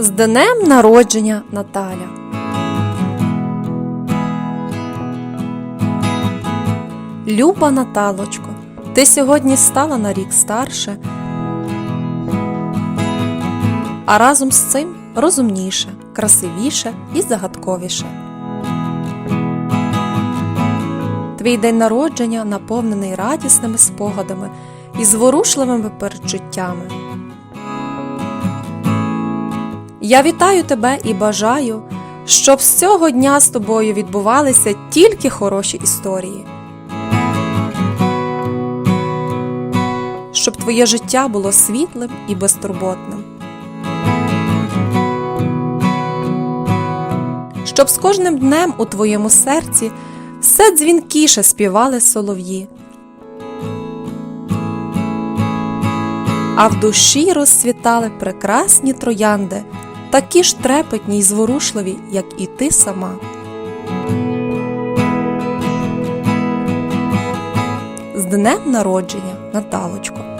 З днем народження Наталя. Люба Наталочко, ти сьогодні стала на рік старше, а разом з цим розумніше, красивіше і загадковіше. Твій день народження наповнений радісними спогадами і зворушливими передчуттями. Я вітаю тебе і бажаю, щоб з цього дня з тобою відбувалися тільки хороші історії. Щоб твоє життя було світлим і безтурботним. Щоб з кожним днем у твоєму серці все дзвінкіше співали солов'ї. А в душі розцвітали прекрасні троянди, такі ж трепетні й зворушливі, як і ти сама. З днем народження, Наталочко!